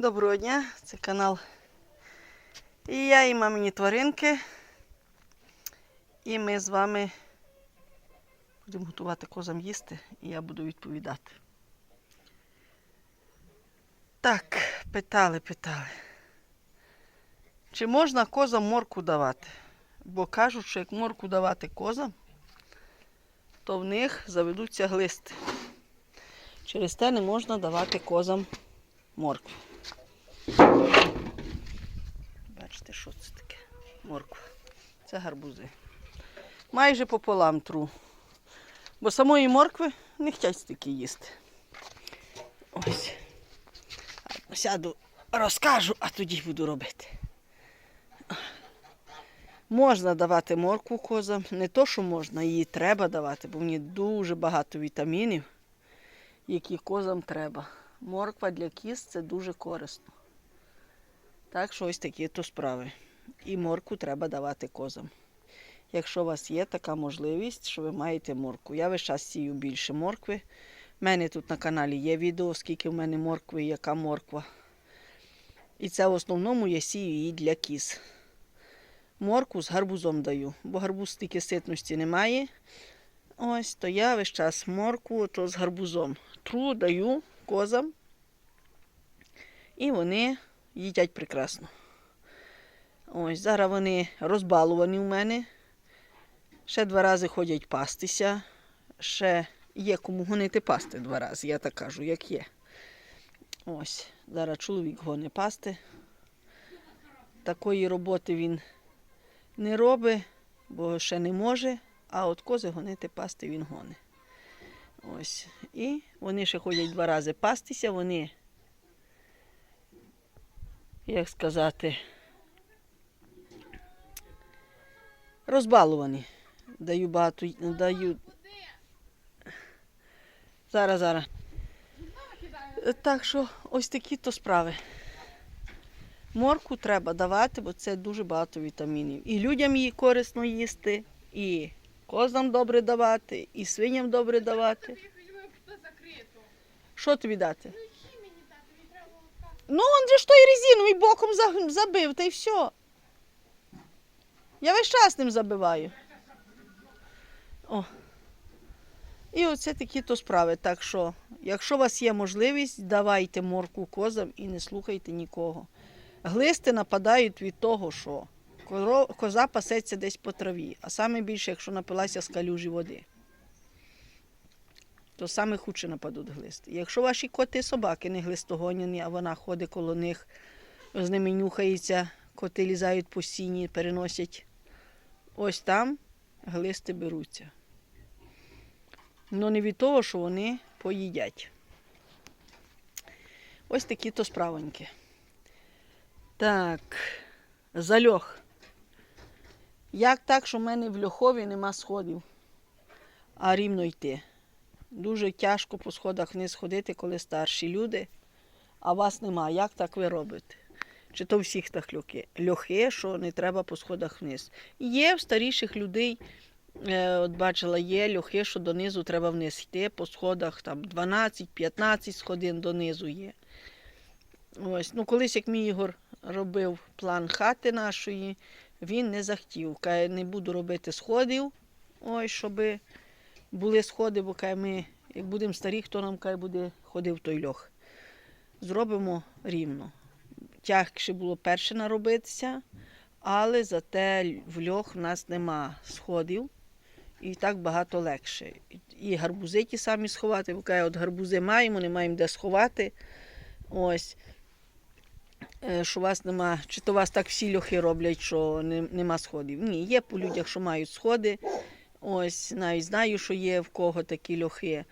Доброго дня, це канал. І я, і мамині тваринки. І ми з вами будемо готувати козам їсти, і я буду відповідати. Так, питали, питали. Чи можна козам морку давати? Бо кажуть, що як морку давати козам, то в них заведуться глисти. Через те не можна давати козам моркву. Бачите, що це таке? Морква. Це гарбузи. Майже пополам тру. Бо самої моркви не хочуть стільки їсти. Ось. Сяду, розкажу, а тоді буду робити. Можна давати моркву козам. Не то, що можна, її треба давати, бо в ній дуже багато вітамінів, які козам треба. Морква для кіз це дуже корисно. Так що ось такі то справи. І морку треба давати козам. Якщо у вас є така можливість, що ви маєте морку. Я весь час сію більше моркви. У мене тут на каналі є відео, скільки в мене моркви і яка морква. І це в основному я сію її для кіз. Морку з гарбузом даю, бо гарбуз стільки ситності немає. Ось, то я весь час моркву то з гарбузом. Тру даю козам. І вони їдять прекрасно. Ось, зараз вони розбалувані у мене. Ще два рази ходять пастися. Ще є кому гонити пасти два рази, я так кажу, як є. Ось, зараз чоловік гоне пасти. Такої роботи він не робить, бо ще не може, а от кози гонити пасти він гоне. Ось. І вони ще ходять два рази пастися, вони, як сказати, розбалувані. Даю багато, даю. Зараз, зараз. Так що ось такі то справи. Морку треба давати, бо це дуже багато вітамінів. І людям її корисно їсти, і козам добре давати, і свиням добре давати. Що тобі дати? Ну, он же ж той резиновий боком за- забив, та й все. Я весь час ним забиваю. О. І оце такі то справи. Так що, якщо у вас є можливість, давайте морку козам і не слухайте нікого. Глисти нападають від того, що коза пасеться десь по траві, а саме більше, якщо напилася з калюжі води, то саме худше нападуть глисти. Якщо ваші коти собаки не глистогоняні, а вона ходить коло них, з ними нюхається, коти лізають по сіні, переносять, ось там глисти беруться. Ну не від того, що вони поїдять. Ось такі то справоньки. Так, зальох. Як так, що в мене в льохові нема сходів, а рівно йти. Дуже тяжко по сходах вниз ходити, коли старші люди, а вас нема. Як так ви робите? Чи то всіх так льохи? Льохи, що не треба по сходах вниз. Є в старіших людей, е, от бачила, є льохи, що донизу треба вниз йти по сходах, там 12-15 сходин донизу є. Ось, ну колись, як мій Ігор робив план хати нашої, він не захотів. Каже, не буду робити сходів, ой, щоб були сходи, бо каже, ми, як будемо старі, хто нам каже, буде ходив той льох. Зробимо рівно. Тягше було перше наробитися, але зате в льох в нас нема сходів. І так багато легше. І гарбузи ті самі сховати, бо каже, от гарбузи маємо, не маємо де сховати. Ось. Е, Що у вас нема, чи то у вас так всі льохи роблять, що нема сходів. Ні, є по людях, що мають сходи. Ось, навіть знаю, що є в кого такі льохи.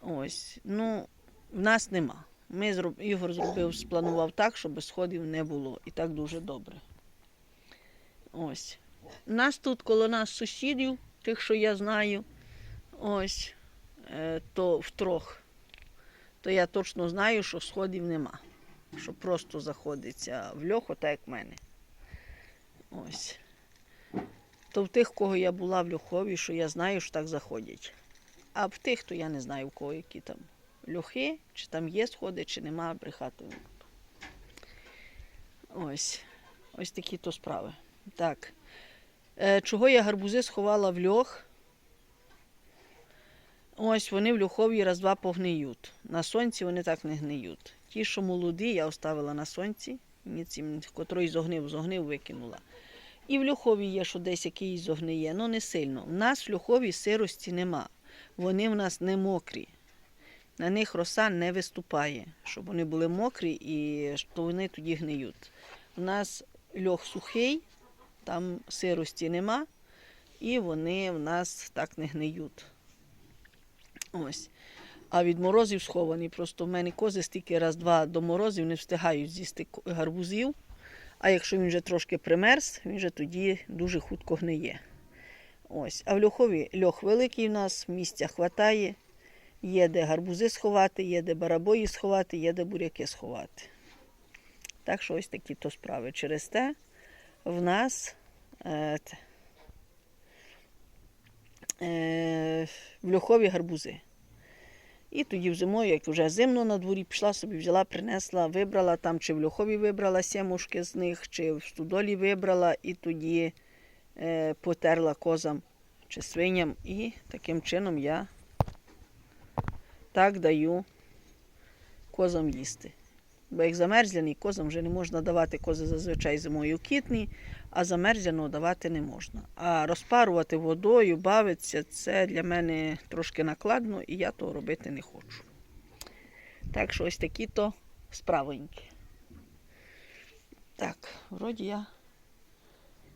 Ось, ну, в нас нема. Ми зроб... Ігор зробив, спланував так, щоб сходів не було. І так дуже добре. Ось. Нас тут коло нас сусідів, тих, що я знаю, ось, е, то втрох. То я точно знаю, що сходів нема. Що просто заходиться в льох, отак як в мене. Ось. То в тих, кого я була в льохові, що я знаю, що так заходять. А в тих, то я не знаю, в кого які там льохи, чи там є сходи, чи нема, брехати. Ось. Ось такі то справи. Так. Е, чого я гарбузи сховала в льох? Ось вони в льохові раз-два погниють. На сонці вони так не гниють. Ті, що молоді, я оставила на сонці, мені цим, котрий зогнив, зогнив, викинула. І в льохові є, що десь якийсь зогниє, але не сильно. У нас в льохові сирості нема. Вони в нас не мокрі. На них роса не виступає, щоб вони були мокрі і то вони тоді гниють. У нас льох сухий, там сирості нема, і вони в нас так не гниють. Ось. А від морозів сховані. Просто в мене кози стільки раз-два до морозів не встигають з'їсти гарбузів. А якщо він вже трошки примерз, він вже тоді дуже хутко гниє. Ось. А в льохові льох великий у нас, місця хватає. Є де гарбузи сховати, є де барабої сховати, є де буряки сховати. Так що ось такі то справи. Через те в нас е, е, в льохові гарбузи. І тоді зимою, як вже зимно на дворі, пішла собі, взяла, принесла, вибрала там, чи в льохові вибрала сімушки з них, чи в студолі вибрала, і тоді е, потерла козам чи свиням. І таким чином я так даю козам їсти. Бо як замерзляний, козам вже не можна давати кози зазвичай зимою кітні, а замерзляного давати не можна. А розпарувати водою, бавитися це для мене трошки накладно і я того робити не хочу. Так що ось такі то справоньки. Так, вроді я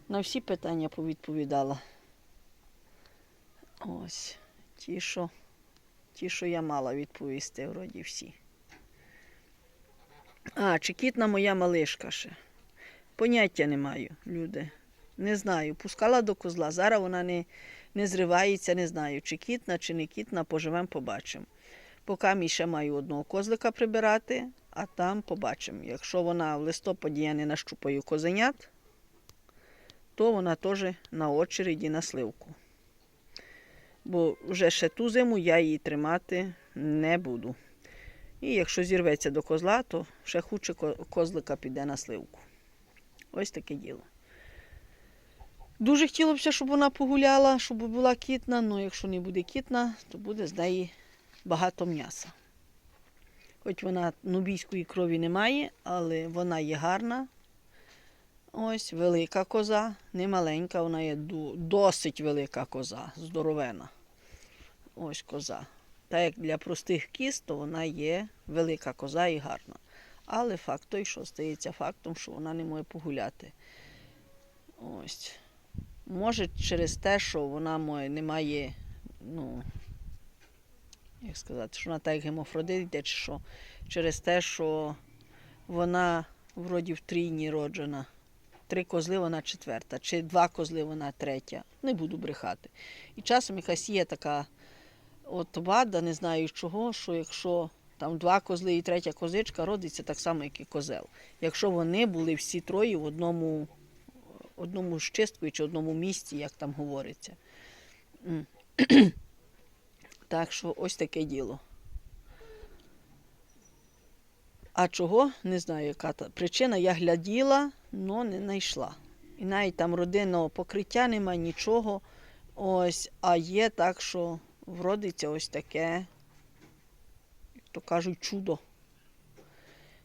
на всі питання повідповідала. Ось, ті, що, ті, що я мала відповісти, вроді всі. А, чи кітна моя малишка ще? Поняття не маю, люди. Не знаю. Пускала до козла. Зараз вона не, не зривається, не знаю, чи кітна, чи не кітна, поживемо, побачимо. Поки мій ще маю одного козлика прибирати, а там побачимо. Якщо вона в листопаді я не нащупаю козенят, то вона теж на очереді на сливку. Бо вже ще ту зиму я її тримати не буду. І якщо зірветься до козла, то ще хуче козлика піде на сливку. Ось таке діло. Дуже хотілося б, щоб вона погуляла, щоб була кітна, але якщо не буде кітна, то буде з неї багато м'яса. Хоч вона нубійської крові не має, але вона є гарна. Ось велика коза, не маленька, вона є досить велика коза, здоровена. Ось коза. Та як для простих кіз, то вона є велика коза і гарна. Але факт той, що стається фактом, що вона не може погуляти. Ось. Може, через те, що вона моє, не має, ну, як сказати, що вона так йде, чи що, через те, що вона вроді в трійні роджена. Три козли вона четверта, чи два козли вона третя. Не буду брехати. І часом якась є така от вада, не знаю чого, що якщо там два козли і третя козичка родиться так само, як і козел. Якщо вони були всі троє в одному, одному щистку чи одному місці, як там говориться. Так що ось таке діло. А чого? Не знаю, яка та причина. Я гляділа, але не знайшла. І навіть там родинного покриття нема, нічого. Ось, а є так, що вродиться ось таке, то кажуть, чудо.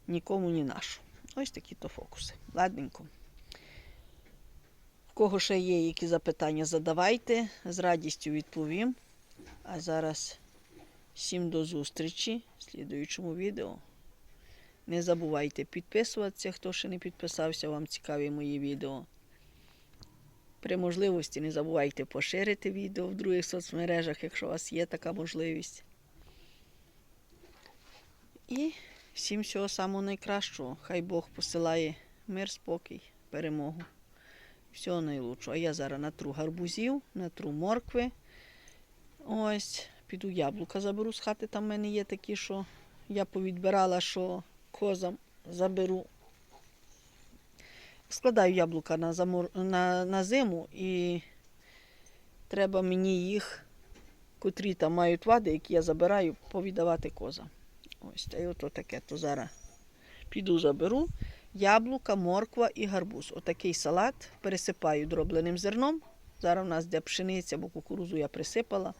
Нікому не наш. Ось такі то фокуси. Ладненько. В кого ще є які запитання, задавайте. З радістю відповім. А зараз всім до зустрічі в слідуючому відео. Не забувайте підписуватися, хто ще не підписався, вам цікаві мої відео. При можливості не забувайте поширити відео в других соцмережах, якщо у вас є така можливість. І всім всього самого найкращого. Хай Бог посилає мир, спокій, перемогу. Всього найлучшого. А я зараз натру гарбузів, натру моркви. Ось, піду яблука заберу з хати. Там в мене є такі, що я повідбирала, що козам заберу. Складаю яблука на, замор... на, на зиму і треба мені їх, котрі там мають вади, які я забираю, повіддавати козам. Ось, та й таке, то зараз піду заберу. яблука, морква і гарбуз. Отакий салат пересипаю дробленим зерном. Зараз у нас йде пшениця, бо кукурузу я присипала.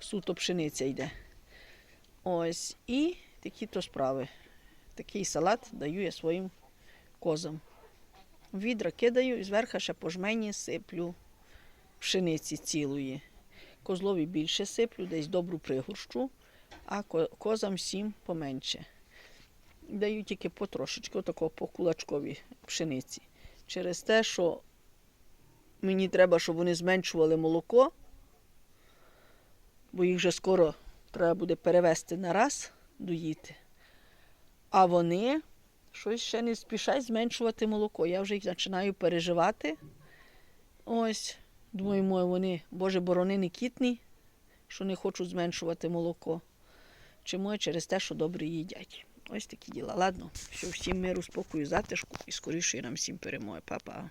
Суто пшениця йде. Ось. І такі то справи. Такий салат даю я своїм козам. Відра кидаю і зверху ще по жмені сиплю пшениці цілої. Козлові більше сиплю, десь добру пригорщу, а козам всім поменше. Даю тільки потрошечки, отако по кулачкові пшениці. Через те, що мені треба, щоб вони зменшували молоко, бо їх вже скоро треба буде перевести на раз доїти. А вони щось ще не спішать зменшувати молоко. Я вже їх починаю переживати. Ось, думаю, вони, Боже, борони не кітні, що не хочуть зменшувати молоко. Може через те, що добре їдять. Ось такі діла. Ладно, що всім миру, спокою, затишку і скоріше нам всім перемоги. Па-па.